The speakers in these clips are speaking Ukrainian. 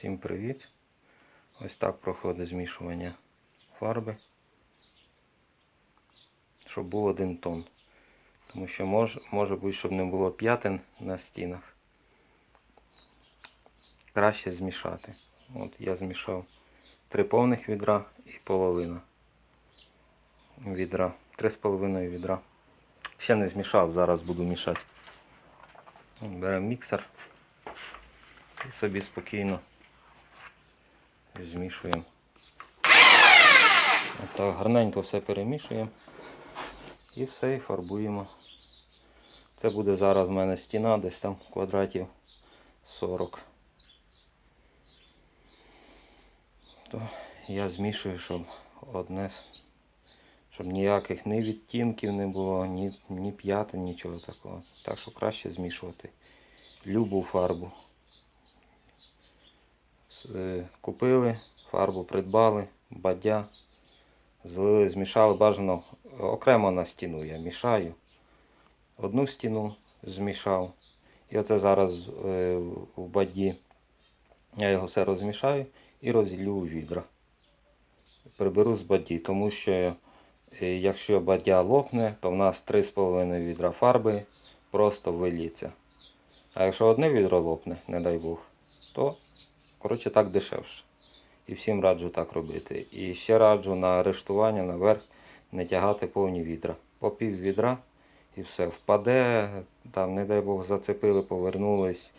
Всім привіт! Ось так проходить змішування фарби, щоб був один тон. Тому що мож, може бути, щоб не було п'ятин на стінах. Краще змішати. От я змішав три повних відра і половина відра. Три з половиною відра. Ще не змішав, зараз буду мішати. Беремо міксер і собі спокійно змішуємо. Отак гарненько все перемішуємо і все і фарбуємо. Це буде зараз в мене стіна, десь там квадратів 40. То я змішую, щоб одне, щоб ніяких ні відтінків не було, ні, ні п'ятин, нічого такого. Так що краще змішувати любу фарбу. Е, Купили, фарбу придбали, бадя, злили, змішали, бажано окремо на стіну я мішаю. Одну стіну змішав. І оце зараз е, в баді я його все розмішаю і розділю у відра. Приберу з баді, тому що е, якщо бадя лопне, то в нас 3,5 відра фарби просто виліться. А якщо одне відро лопне, не дай Бог, то коротше так дешевше. І всім раджу так робити. І ще раджу на рештування наверх не тягати повні відра. По пів відра і все. Впаде, там, не дай Бог, зацепили, повернулись.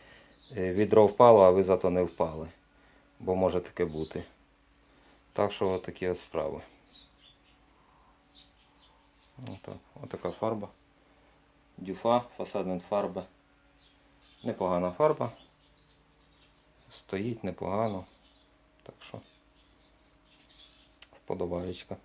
е, Відро впало, а ви зато не впали. Бо може таке бути. Так що такі от справи. Отак. Отака фарба. Дюфа, фасадна фарба. Непогана фарба. Стоїть непогано. Так що вподобаєчка.